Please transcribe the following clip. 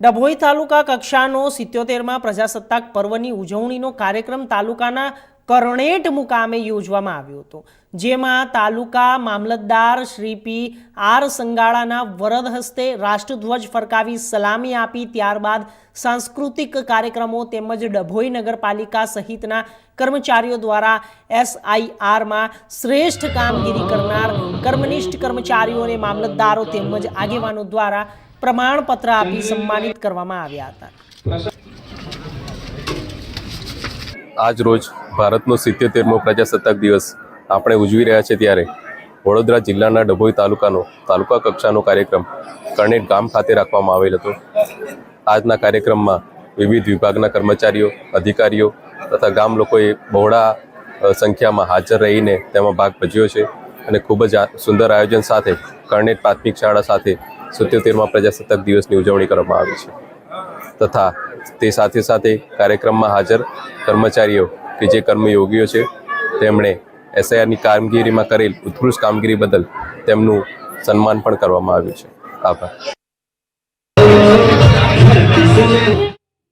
ડભોઈ તાલુકા કક્ષાનો સિત્યોતેરમાં પ્રજાસત્તાક પર્વની ઉજવણીનો કાર્યક્રમ તાલુકાના કરણેટ મુકામે યોજવામાં આવ્યો હતો, જેમાં તાલુકા મામલતદાર શ્રી પી આર સંગાળાના વરદ હસ્તે રાષ્ટ્રધ્વજ ફરકાવી સલામી આપી, ત્યારબાદ સાંસ્કૃતિક કાર્યક્રમો તેમજ ડભોઈ નગરપાલિકા સહિતના કર્મચારીઓ દ્વારા એસઆઈઆરમાં શ્રેષ્ઠ કામગીરી કરનાર કર્મનિષ્ઠ કર્મચારીઓને મામલતદારો તેમજ આગેવાનો દ્વારા પ્રમાણપત્ર આપી સન્માનિત કરવામાં આવ્યા હતા. આજ રોજ ભારતનો સિત્યોતેરમો પ્રજાસત્તાક દિવસ આપણે ઉજવી રહ્યા છે ત્યારે વડોદરા જિલ્લાના ડભોઈ તાલુકાનો તાલુકા કક્ષાનો કાર્યક્રમ કરણેટ ગામ ખાતે રાખવામાં આવેલ હતો. આજના કાર્યક્રમમાં વિવિધ વિભાગના કર્મચારીઓ, અધિકારીઓ તથા ગામ લોકોએ બહોળા સંખ્યામાં હાજર રહીને તેમાં ભાગ ભજ્યો છે અને ખૂબ જ સુંદર આયોજન સાથે કરણેટ પ્રાથમિક શાળા સાથે સિત્યોતેરમાં પ્રજાસત્તાક દિવસની ઉજવણી કરવામાં આવી છે. તથા તે સાથે સાથે કાર્યક્રમમાં હાજર કર્મચારીઓ કે જે કર્મયોગીઓ છે, તેમણે એસઆઈઆરની કામગીરીમાં કરેલ ઉત્કૃષ્ટ કામગીરી બદલ તેમનું સન્માન પણ કરવામાં આવ્યું છે. આભાર.